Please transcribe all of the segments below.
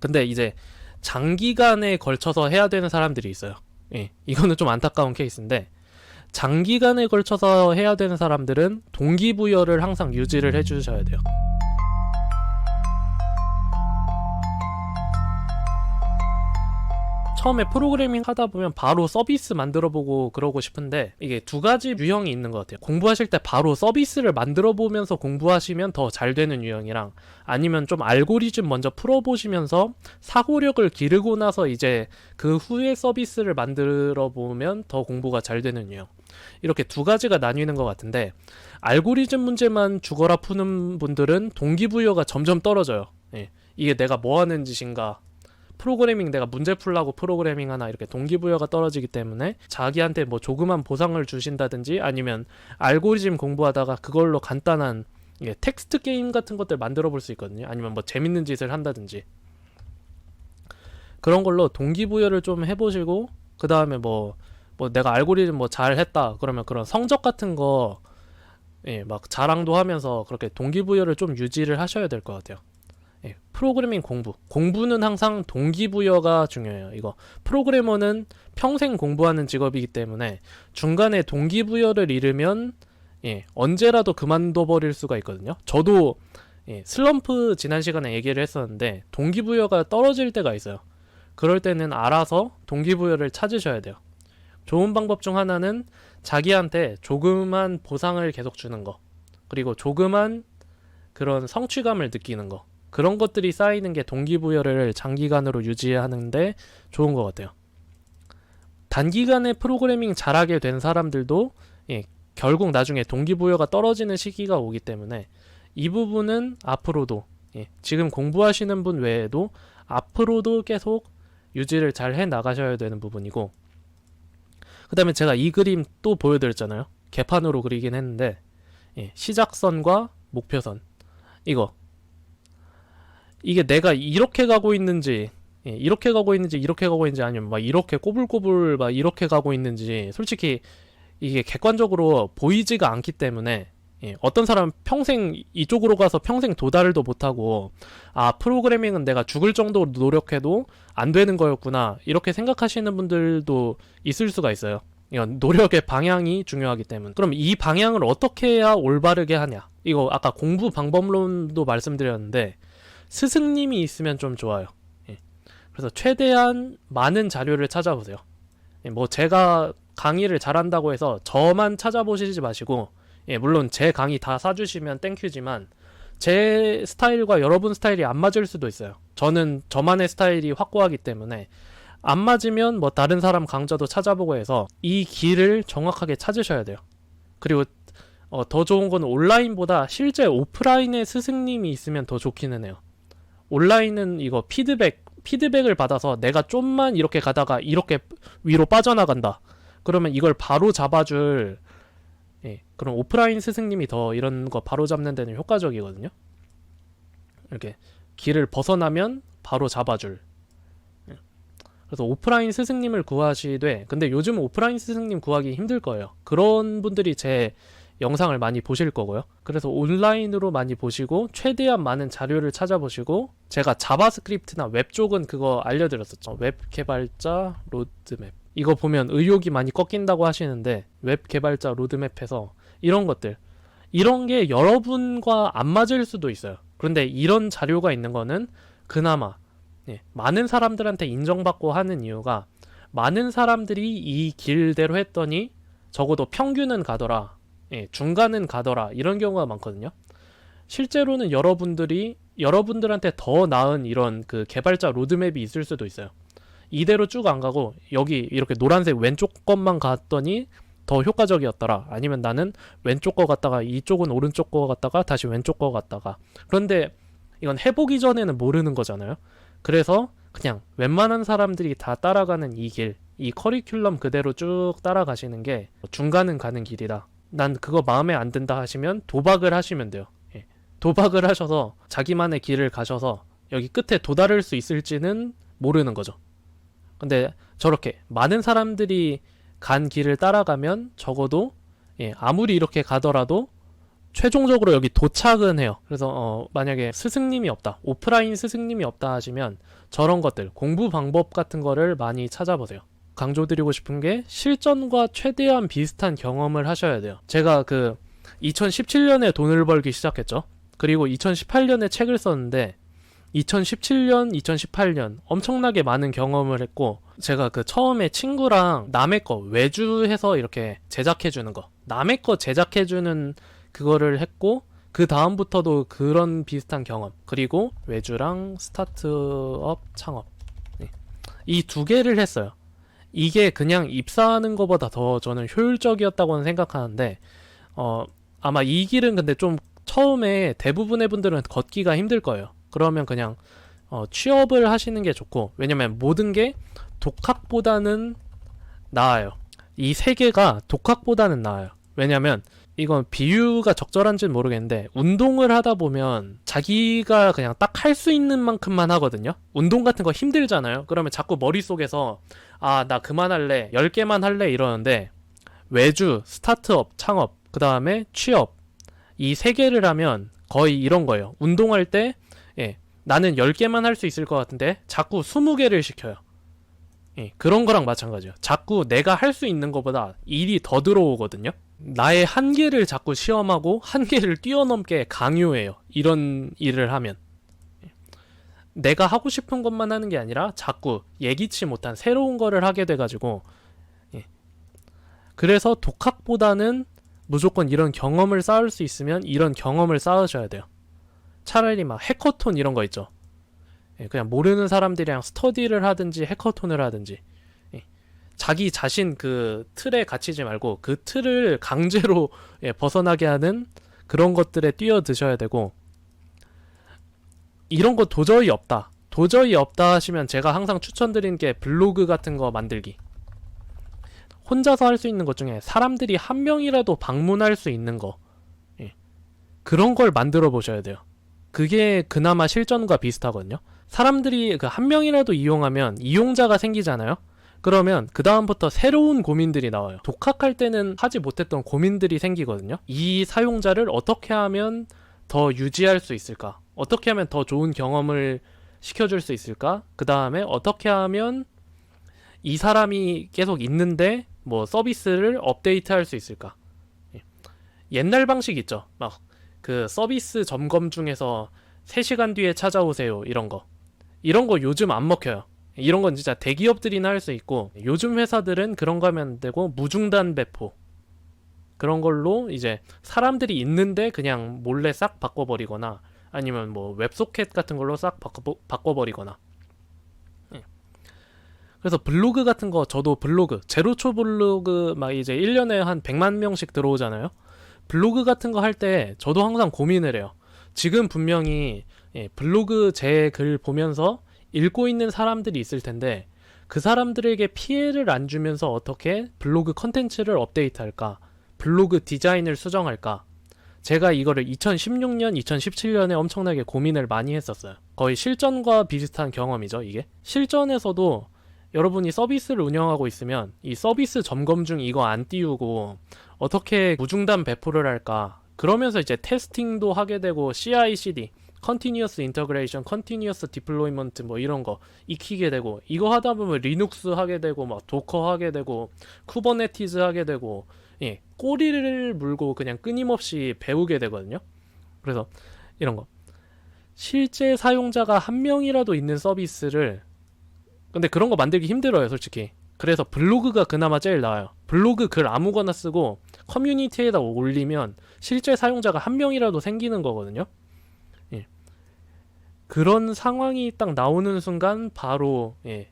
근데 이제 장기간에 걸쳐서 해야 되는 사람들이 있어요. 예, 이거는 좀 안타까운 케이스인데 장기간에 걸쳐서 해야 되는 사람들은 동기부여를 항상 유지를 해주셔야 돼요. 처음에 프로그래밍 하다 보면 바로 서비스 만들어 보고 그러고 싶은데 이게 두 가지 유형이 있는 것 같아요. 공부하실 때 바로 서비스를 만들어 보면서 공부하시면 더 잘 되는 유형이랑 아니면 좀 알고리즘 먼저 풀어 보시면서 사고력을 기르고 나서 이제 그 후에 서비스를 만들어 보면 더 공부가 잘 되는 유형. 이렇게 두 가지가 나뉘는 것 같은데 알고리즘 문제만 죽어라 푸는 분들은 동기부여가 점점 떨어져요. 예. 이게 내가 뭐 하는 짓인가 프로그래밍 내가 문제 풀라고 프로그래밍 하나 이렇게 동기부여가 떨어지기 때문에 자기한테 뭐 조그만 보상을 주신다든지 아니면 알고리즘 공부하다가 그걸로 간단한 이게 텍스트 게임 같은 것들 만들어 볼 수 있거든요. 아니면 뭐 재밌는 짓을 한다든지 그런 걸로 동기부여를 좀 해보시고 그 다음에 뭐 뭐 내가 알고리즘 뭐 잘했다 그러면 그런 성적 같은 거 예, 막 자랑도 하면서 그렇게 동기부여를 좀 유지를 하셔야 될 것 같아요. 예, 프로그래밍 공부. 공부는 항상 동기부여가 중요해요. 이거 프로그래머는 평생 공부하는 직업이기 때문에 중간에 동기부여를 잃으면 예, 언제라도 그만둬 버릴 수가 있거든요. 저도 예, 슬럼프 지난 시간에 얘기를 했었는데 동기부여가 떨어질 때가 있어요. 그럴 때는 알아서 동기부여를 찾으셔야 돼요. 좋은 방법 중 하나는 자기한테 조그만 보상을 계속 주는 거. 그리고 조그만 그런 성취감을 느끼는 거. 그런 것들이 쌓이는 게 동기부여를 장기간으로 유지하는데 좋은 것 같아요. 단기간에 프로그래밍 잘하게 된 사람들도 예, 결국 나중에 동기부여가 떨어지는 시기가 오기 때문에 이 부분은 앞으로도 예, 지금 공부하시는 분 외에도 앞으로도 계속 유지를 잘 해 나가셔야 되는 부분이고 그 다음에 제가 이 그림 또 보여드렸잖아요. 개판으로 그리긴 했는데 예, 시작선과 목표선 이거 이게 내가 이렇게 가고 있는지 예, 이렇게 가고 있는지 이렇게 가고 있는지 아니면 막 이렇게 꼬불꼬불 막 이렇게 가고 있는지 솔직히 이게 객관적으로 보이지가 않기 때문에 예, 어떤 사람 평생 이쪽으로 가서 평생 도달도 못하고 아 프로그래밍은 내가 죽을 정도로 노력해도 안 되는 거였구나 이렇게 생각하시는 분들도 있을 수가 있어요. 이건 노력의 방향이 중요하기 때문에 그럼 이 방향을 어떻게 해야 올바르게 하냐 이거 아까 공부 방법론도 말씀드렸는데 스승님이 있으면 좀 좋아요. 예. 그래서 최대한 많은 자료를 찾아보세요. 예, 뭐 제가 강의를 잘한다고 해서 저만 찾아보시지 마시고 예, 물론 제 강의 다 사주시면 땡큐지만 제 스타일과 여러분 스타일이 안 맞을 수도 있어요. 저는 저만의 스타일이 확고하기 때문에 안 맞으면 뭐 다른 사람 강좌도 찾아보고 해서 이 길을 정확하게 찾으셔야 돼요. 그리고 어, 더 좋은 건 온라인보다 실제 오프라인의 스승님이 있으면 더 좋기는 해요. 온라인은 이거 피드백 피드백을 받아서 내가 좀만 이렇게 가다가 이렇게 위로 빠져나간다. 그러면 이걸 바로 잡아줄 예, 그럼 오프라인 스승님이 더 이런 거 바로 잡는 데는 효과적이거든요. 이렇게 길을 벗어나면 바로 잡아줄. 예. 그래서 오프라인 스승님을 구하시되 근데 요즘 오프라인 스승님 구하기 힘들 거예요. 그런 분들이 제 영상을 많이 보실 거고요. 그래서 온라인으로 많이 보시고 최대한 많은 자료를 찾아보시고 제가 자바스크립트나 웹 쪽은 그거 알려드렸었죠. 웹 개발자 로드맵. 이거 보면 의욕이 많이 꺾인다고 하시는데 웹 개발자 로드맵에서 이런 것들 이런 게 여러분과 안 맞을 수도 있어요. 그런데 이런 자료가 있는 거는 그나마 예, 많은 사람들한테 인정받고 하는 이유가 많은 사람들이 이 길대로 했더니 적어도 평균은 가더라. 예, 중간은 가더라. 이런 경우가 많거든요. 실제로는 여러분들이 여러분들한테 더 나은 이런 그 개발자 로드맵이 있을 수도 있어요. 이대로 쭉 안 가고 여기 이렇게 노란색 왼쪽 것만 갔더니 더 효과적이었더라. 아니면 나는 왼쪽 거 갔다가 이쪽은 오른쪽 거 갔다가 다시 왼쪽 거 갔다가. 그런데 이건 해보기 전에는 모르는 거잖아요. 그래서 그냥 웬만한 사람들이 다 따라가는 이 길, 이 커리큘럼 그대로 쭉 따라가시는 게 중간은 가는 길이다. 난 그거 마음에 안 든다 하시면 도박을 하시면 돼요. 예. 도박을 하셔서 자기만의 길을 가셔서 여기 끝에 도달할 수 있을지는 모르는 거죠. 근데 저렇게 많은 사람들이 간 길을 따라가면 적어도 예, 아무리 이렇게 가더라도 최종적으로 여기 도착은 해요. 그래서 어, 만약에 스승님이 없다, 오프라인 스승님이 없다 하시면 저런 것들 공부 방법 같은 거를 많이 찾아보세요. 강조드리고 싶은 게 실전과 최대한 비슷한 경험을 하셔야 돼요. 제가 그 2017년에 돈을 벌기 시작했죠. 그리고 2018년에 책을 썼는데 2017년, 2018년 엄청나게 많은 경험을 했고 제가 그 처음에 친구랑 남의 거 외주해서 이렇게 제작해 주는 거 남의 거 제작해 주는 그거를 했고 그 다음부터도 그런 비슷한 경험 그리고 외주랑 스타트업 창업 이 두 개를 했어요. 이게 그냥 입사하는 것보다 더 저는 효율적이었다고는 생각하는데 어 아마 이 길은 근데 좀 처음에 대부분의 분들은 걷기가 힘들 거예요. 그러면 그냥 어, 취업을 하시는 게 좋고 왜냐면 모든 게 독학보다는 나아요. 이 세 개가 독학보다는 나아요. 왜냐면 이건 비유가 적절한지는 모르겠는데 운동을 하다 보면 자기가 그냥 딱 할 수 있는 만큼만 하거든요. 운동 같은 거 힘들잖아요. 그러면 자꾸 머릿속에서 아, 나 그만할래. 10개만 할래 이러는데 외주, 스타트업, 창업, 그 다음에 취업 이 세 개를 하면 거의 이런 거예요. 운동할 때 예, 나는 10개만 할 수 있을 것 같은데 자꾸 20개를 시켜요. 예, 그런 거랑 마찬가지예요. 자꾸 내가 할 수 있는 것보다 일이 더 들어오거든요. 나의 한계를 자꾸 시험하고 한계를 뛰어넘게 강요해요. 이런 일을 하면. 예. 내가 하고 싶은 것만 하는 게 아니라 자꾸 예기치 못한 새로운 거를 하게 돼가지고 예. 그래서 독학보다는 무조건 이런 경험을 쌓을 수 있으면 이런 경험을 쌓으셔야 돼요. 차라리 막 해커톤 이런 거 있죠. 예, 그냥 모르는 사람들이랑 스터디를 하든지 해커톤을 하든지 예, 자기 자신 그 틀에 갇히지 말고 그 틀을 강제로 예, 벗어나게 하는 그런 것들에 뛰어드셔야 되고 이런 거 도저히 없다. 도저히 없다 하시면 제가 항상 추천드리는 게 블로그 같은 거 만들기. 혼자서 할 수 있는 것 중에 사람들이 한 명이라도 방문할 수 있는 거. 예. 그런 걸 만들어 보셔야 돼요. 그게 그나마 실전과 비슷하거든요. 사람들이 그 한 명이라도 이용하면 이용자가 생기잖아요. 그러면 그 다음부터 새로운 고민들이 나와요. 독학할 때는 하지 못했던 고민들이 생기거든요. 이 사용자를 어떻게 하면 더 유지할 수 있을까? 어떻게 하면 더 좋은 경험을 시켜줄 수 있을까? 그 다음에 어떻게 하면 이 사람이 계속 있는데 뭐 서비스를 업데이트 할 수 있을까? 예. 옛날 방식 있죠. 막 그 서비스 점검 중에서 3시간 뒤에 찾아오세요. 이런 거. 이런 거 요즘 안 먹혀요. 이런 건 진짜 대기업들이나 할 수 있고 요즘 회사들은 그런 거 하면 안 되고 무중단 배포 그런 걸로 이제 사람들이 있는데 그냥 몰래 싹 바꿔버리거나 아니면 뭐 웹소켓 같은 걸로 싹 바꿔, 바꿔버리거나. 예. 그래서 블로그 같은 거 저도 블로그 제로초 블로그 막 이제 1년에 한 100만 명씩 들어오잖아요. 블로그 같은 거 할 때 저도 항상 고민을 해요. 지금 분명히 예, 블로그 제 글 보면서 읽고 있는 사람들이 있을 텐데 그 사람들에게 피해를 안 주면서 어떻게 블로그 컨텐츠를 업데이트할까? 블로그 디자인을 수정할까 제가 이거를 2016년, 2017년에 엄청나게 고민을 많이 했었어요. 거의 실전과 비슷한 경험이죠, 이게. 실전에서도 여러분이 서비스를 운영하고 있으면 이 서비스 점검 중 이거 안 띄우고 어떻게 무중단 배포를 할까? 그러면서 이제 테스팅도 하게 되고 CI/CD, Continuous Integration, Continuous Deployment 뭐 이런 거 익히게 되고 이거 하다 보면 리눅스 하게 되고 막 도커 하게 되고 쿠버네티즈 하게 되고 예, 꼬리를 물고 그냥 끊임없이 배우게 되거든요. 그래서 이런 거. 실제 사용자가 한 명이라도 있는 서비스를 근데 그런 거 만들기 힘들어요, 솔직히. 그래서 블로그가 그나마 제일 나아요. 블로그 글 아무거나 쓰고 커뮤니티에다 올리면 실제 사용자가 한 명이라도 생기는 거거든요. 예. 그런 상황이 딱 나오는 순간 바로 예,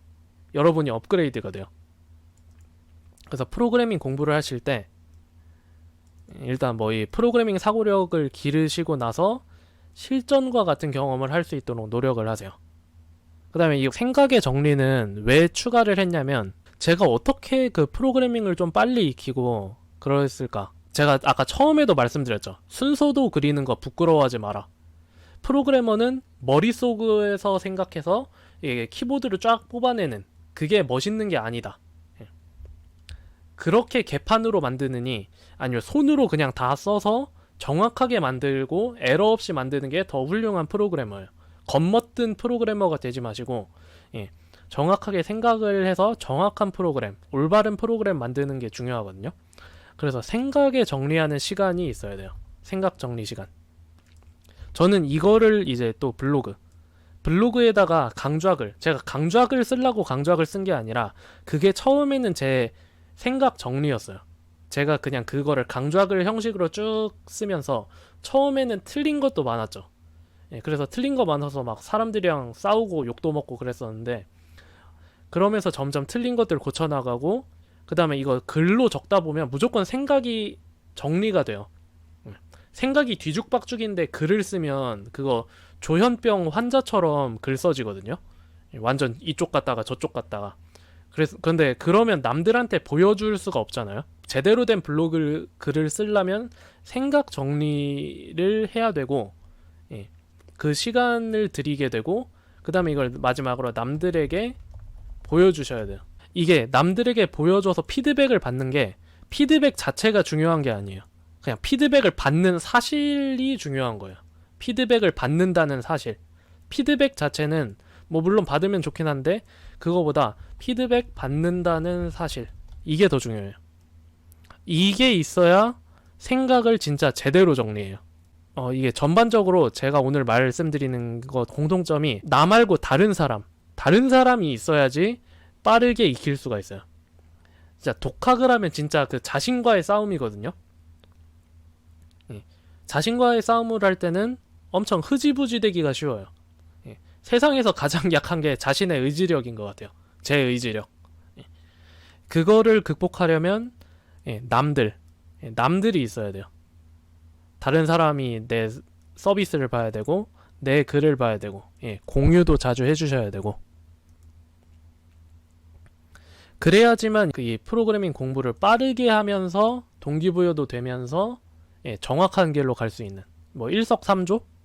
여러분이 업그레이드가 돼요. 그래서 프로그래밍 공부를 하실 때 일단 뭐 이 프로그래밍 사고력을 기르시고 나서 실전과 같은 경험을 할 수 있도록 노력을 하세요. 그 다음에 이 생각의 정리는 왜 추가를 했냐면 제가 어떻게 그 프로그래밍을 좀 빨리 익히고 그랬을까? 제가 아까 처음에도 말씀드렸죠. 순서도 그리는 거 부끄러워하지 마라. 프로그래머는 머릿속에서 생각해서 키보드를 쫙 뽑아내는 그게 멋있는 게 아니다. 그렇게 개판으로 만드느니 아니면 손으로 그냥 다 써서 정확하게 만들고 에러 없이 만드는 게 더 훌륭한 프로그래머예요. 겉멋든 프로그래머가 되지 마시고 예, 정확하게 생각을 해서 정확한 프로그램, 올바른 프로그램 만드는 게 중요하거든요. 그래서 생각에 정리하는 시간이 있어야 돼요. 생각 정리 시간. 저는 이거를 이제 또 블로그 블로그에다가 강좌글 제가 강좌글 쓰려고 강좌글 쓴 게 아니라 그게 처음에는 제 생각 정리였어요. 제가 그냥 그거를 강좌글 형식으로 쭉 쓰면서 처음에는 틀린 것도 많았죠. 예, 그래서 틀린 거 많아서 막 사람들이랑 싸우고 욕도 먹고 그랬었는데 그러면서 점점 틀린 것들 고쳐 나가고 그 다음에 이거 글로 적다 보면 무조건 생각이 정리가 돼요. 예. 생각이 뒤죽박죽인데 글을 쓰면 그거 조현병 환자처럼 글 써지거든요. 예, 완전 이쪽 갔다가 저쪽 갔다가. 그래서 근데 그러면 남들한테 보여줄 수가 없잖아요. 제대로 된 블로그 글을 쓰려면 생각 정리를 해야 되고 예, 그 시간을 들이게 되고 그 다음에 이걸 마지막으로 남들에게 보여주셔야 돼요. 이게 남들에게 보여줘서 피드백을 받는 게 피드백 자체가 중요한 게 아니에요. 그냥 피드백을 받는 사실이 중요한 거예요. 피드백을 받는다는 사실. 피드백 자체는 뭐 물론 받으면 좋긴 한데 그거보다 피드백 받는다는 사실. 이게 더 중요해요. 이게 있어야 생각을 진짜 제대로 정리해요. 어, 이게 전반적으로 제가 오늘 말씀드리는 것 공통점이 나 말고 다른 사람, 다른 사람이 있어야지 빠르게 익힐 수가 있어요. 진짜 독학을 하면 진짜 그 자신과의 싸움이거든요. 예. 자신과의 싸움을 할 때는 엄청 흐지부지 되기가 쉬워요. 예. 세상에서 가장 약한 게 자신의 의지력인 것 같아요. 제 의지력. 예. 그거를 극복하려면 예, 남들, 예, 남들이 있어야 돼요. 다른 사람이 내 서비스를 봐야 되고 내 글을 봐야 되고 예, 공유도 자주 해주셔야 되고 그래야지만 그이 프로그래밍 공부를 빠르게 하면서 동기부여도 되면서 예, 정확한 길로 갈 수 있는 뭐 일석삼조 음.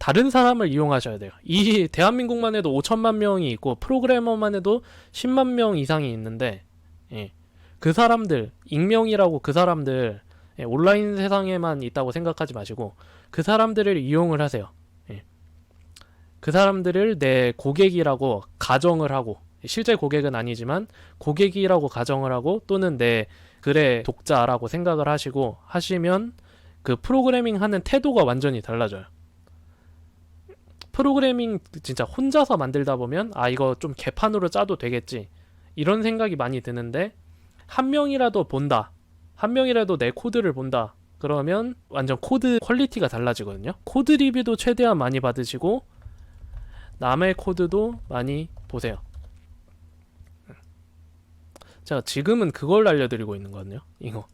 다른 사람을 이용하셔야 돼요. 이 대한민국만 해도 5천만 명이 있고 프로그래머만 해도 10만 명 이상이 있는데 예, 그 사람들 익명이라고 그 사람들 예, 온라인 세상에만 있다고 생각하지 마시고 그 사람들을 이용을 하세요. 예. 그 사람들을 내 고객이라고 가정을 하고 실제 고객은 아니지만 고객이라고 가정을 하고 또는 내 글의 독자라고 생각을 하시고 하시면 그 프로그래밍 하는 태도가 완전히 달라져요. 프로그래밍 진짜 혼자서 만들다 보면 아 이거 좀 개판으로 짜도 되겠지. 이런 생각이 많이 드는데 한 명이라도 본다. 한 명이라도 내 코드를 본다. 그러면 완전 코드 퀄리티가 달라지거든요. 코드 리뷰도 최대한 많이 받으시고 남의 코드도 많이 보세요. 제가 지금은 그걸 알려드리고 있는 거거든요. 이거.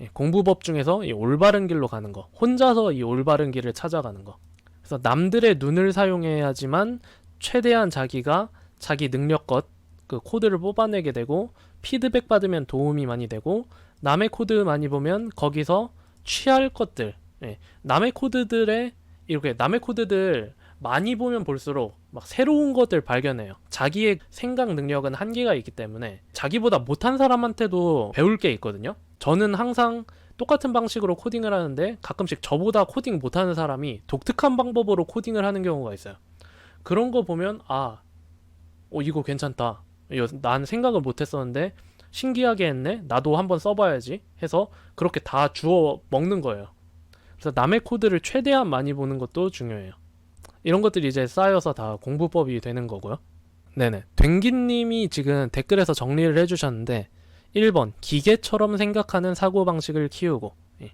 예, 공부법 중에서 이 올바른 길로 가는 거, 혼자서 이 올바른 길을 찾아가는 거. 그래서 남들의 눈을 사용해야지만 최대한 자기가 자기 능력껏 그 코드를 뽑아내게 되고 피드백 받으면 도움이 많이 되고 남의 코드 많이 보면 거기서 취할 것들, 예, 남의 코드들의 이렇게 남의 코드들 많이 보면 볼수록 막 새로운 것들 발견해요. 자기의 생각 능력은 한계가 있기 때문에 자기보다 못한 사람한테도 배울 게 있거든요. 저는 항상 똑같은 방식으로 코딩을 하는데 가끔씩 저보다 코딩 못하는 사람이 독특한 방법으로 코딩을 하는 경우가 있어요. 그런 거 보면 아, 어 이거 괜찮다. 난 생각을 못했었는데 신기하게 했네. 나도 한번 써봐야지 해서 그렇게 다 주워 먹는 거예요. 그래서 남의 코드를 최대한 많이 보는 것도 중요해요. 이런 것들이 이제 쌓여서 다 공부법이 되는 거고요. 네네. 댕기님이 지금 댓글에서 정리를 해주셨는데 1번 기계처럼 생각하는 사고방식을 키우고 예.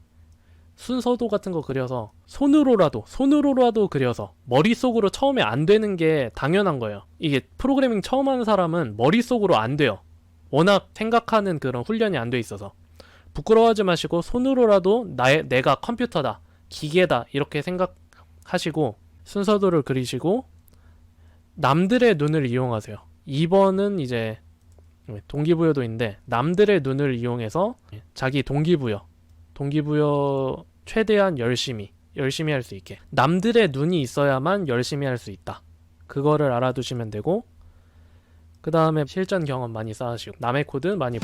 순서도 같은 거 그려서 손으로라도 손으로라도 그려서 머릿속으로 처음에 안 되는 게 당연한 거예요. 이게 프로그래밍 처음 하는 사람은 머릿속으로 안 돼요. 워낙 생각하는 그런 훈련이 안 돼 있어서 부끄러워하지 마시고 손으로라도 나의 내가 컴퓨터다 기계다 이렇게 생각하시고 순서도를 그리시고 남들의 눈을 이용하세요. 2번은 이제 동기부여도인데 남들의 눈을 이용해서 자기 동기부여, 동기부여 최대한 열심히 열심히 할 수 있게 남들의 눈이 있어야만 열심히 할 수 있다. 그거를 알아두시면 되고 그 다음에 실전 경험 많이 쌓으시고 남의 코드 많이